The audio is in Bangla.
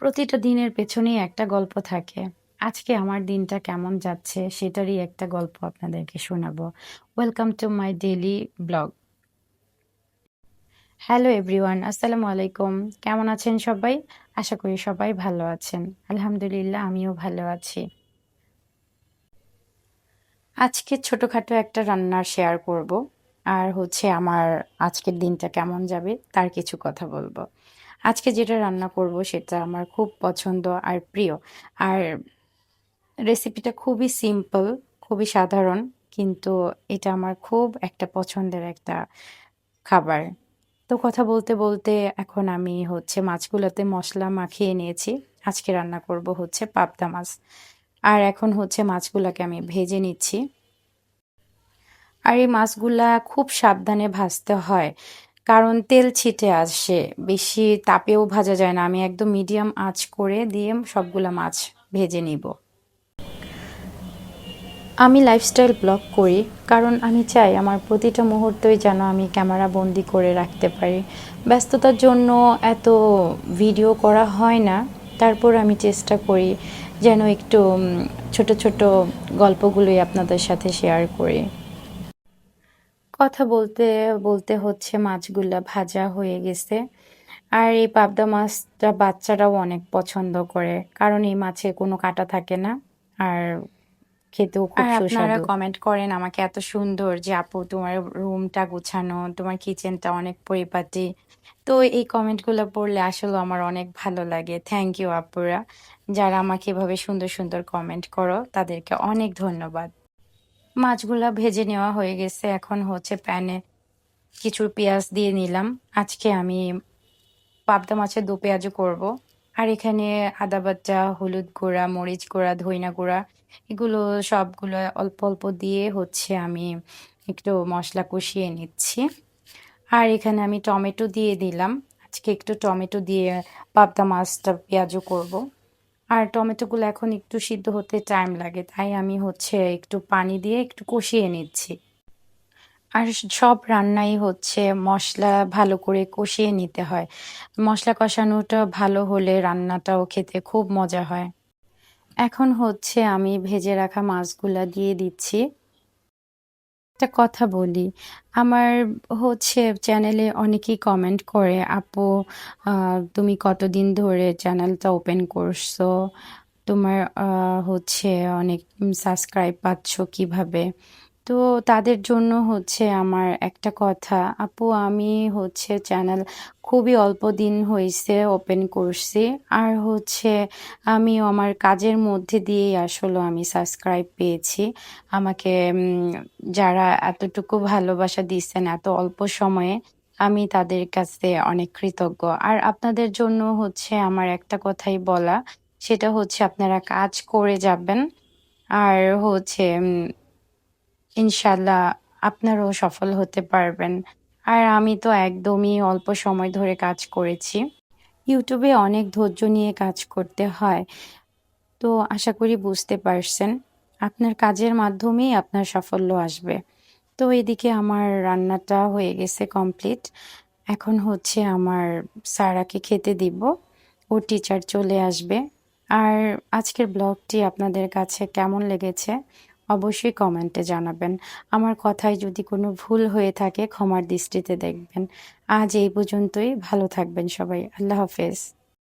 প্রতিটা দিনের পেছনেই একটা গল্প থাকে। আজকে আমার দিনটা কেমন যাচ্ছে সেটারই একটা গল্প আপনাদেরকে শোনাবো। Welcome to my daily blog. Hello everyone, আসসালামু আলাইকুম। কেমন আছেন সবাই? আশা করি সবাই ভালো আছেন। আলহামদুলিল্লাহ আমিও ভালো আছি। আজকে ছোটখাটো একটা রান্নার শেয়ার করব। আর হচ্ছে আমার আজকের দিনটা কেমন যাবে তার কিছু কথা বলব। আজকে যেটা রান্না করব সেটা আমার খুব পছন্দ আর প্রিয়। আর রেসিপিটা খুবই সিম্পল, খুবই সাধারণ কিন্তু এটা আমার খুব একটা পছন্দের একটা খাবার। তো কথা বলতে, বলতে এখন আমি হচ্ছে মাছগুলোতে মশলা মাখিয়ে নিয়েছি। আজকে রান্না করব হচ্ছে পাবদা মাছ। আর এখন হচ্ছে মাছগুলোকে আমি ভেজে নিচ্ছি। আর এই মাছগুলা খুব সাবধানে ভাজতে হয়। কারণ তেল ছিটে আসে। বেশি তাপেও ভাজা যায় না। আমি একদম মিডিয়াম আঁচ করে দিয়ে সবগুলা মাছ ভেজে নিব। আমি লাইফস্টাইল ব্লগ করি, কারণ আমি চাই আমার প্রতিটা মুহূর্তই যেন আমি ক্যামেরা বন্দি করে রাখতে পারি ব্যস্ততার জন্য এত ভিডিও করা হয় না তারপর আমি চেষ্টা করি যেন একটু ছোট ছোট গল্পগুলোই আপনাদের সাথে শেয়ার করি কথা বলতে বলতে হচ্ছে মাছগুলা ভাজা হয়ে গেছে। আর এই পাবদা মাছটা বাচ্চারাও অনেক পছন্দ করে কারণ এই মাছে কোনো কাটা থাকে না আর খেতেও খুব সুস্বাদু। কমেন্ট করেন আমাকে এত সুন্দর যে আপু তোমার রুমটা গুছানো তোমার কিচেনটা অনেক পরিপাটি। তো এই কমেন্টগুলো পড়লে আসলে আমার অনেক ভালো লাগে। থ্যাংক ইউ আপুরা। যারা আমাকে এভাবে সুন্দর সুন্দর কমেন্ট করো তাদেরকে অনেক ধন্যবাদ। মাছগুলা ভেজে নেওয়া হয়ে গেছে। এখন হচ্ছে প্যানে কিছু পেঁয়াজ দিয়ে নিলাম। আজকে আমি পাবদা মাছের দু পেঁয়াজও করব। আর এখানে আদা বাচ্চা হলুদ গুঁড়া, মরিচ গুঁড়া, ধইনা গুঁড়া, এগুলো সবগুলো অল্প অল্প দিয়ে হচ্ছে আমি একটু মশলা কষিয়ে নিচ্ছি। আর এখানে আমি টমেটো দিয়ে দিলাম। আজকে একটু টমেটো দিয়ে পাবদা মাছটা পেঁয়াজও করব। আর টমেটোগুলো এখন একটু সিদ্ধ হতে টাইম লাগে, তাই আমি হচ্ছে একটু পানি দিয়ে একটু কষিয়ে নিচ্ছি। আর সব রান্নাই হচ্ছে মশলা ভালো করে কষিয়ে নিতে হয়। মশলা কষানোটা ভালো হলে রান্নাটাও খেতে খুব মজা হয়। এখন হচ্ছে আমি ভেজে রাখা মাছগুলা দিয়ে দিচ্ছি। একটা কথা বলি। আমার হচ্ছে চ্যানেলে অনেকেই কমেন্ট করে, আপু তুমি কতদিন ধরে চ্যানেলটা ওপেন করছ? তোমার হচ্ছে অনেক সাবস্ক্রাইব পাচ্ছ কীভাবে? তো তাদের জন্য হচ্ছে আমার একটা কথা। আপু, আমি হচ্ছে চ্যানেল খুবই অল্প দিন হয়েছে ওপেন করছি। আর হচ্ছে আমি আমার কাজের মধ্যে দিয়েই আসলে আমি সাবস্ক্রাইব পেয়েছি। আমাকে যারা এতটুকু ভালোবাসা দিচ্ছেন এত অল্প সময়ে, আমি তাদের কাছে অনেক কৃতজ্ঞ। আর আপনাদের জন্য হচ্ছে আমার একটা কথাই বলা, সেটা হচ্ছে আপনারা কাজ করে যাবেন। আর হচ্ছে ইনশাল্লাহ আপনারও সফল হতে পারবেন। আর আমি তো একদমই অল্প সময় ধরে কাজ করেছি। ইউটিউবে অনেক ধৈর্য নিয়ে কাজ করতে হয়। তো আশা করি বুঝতে পারছেন, আপনার কাজের মাধ্যমেই আপনার সাফল্য আসবে। তো এদিকে আমার রান্নাটা হয়ে গেছে কমপ্লিট। এখন হচ্ছে আমার সারাকে খেতে দিব ও টিচার চলে আসবে। আর আজকের ব্লগটি আপনাদের কাছে কেমন লেগেছে অবশ্যই কমেন্টে জানাবেন। আমার কথায় যদি কোনো ভুল হয়ে থাকে ক্ষমার দৃষ্টিতে দেখবেন। আজ এই পর্যন্তই। ভালো থাকবেন সবাই। আল্লাহ হাফেজ।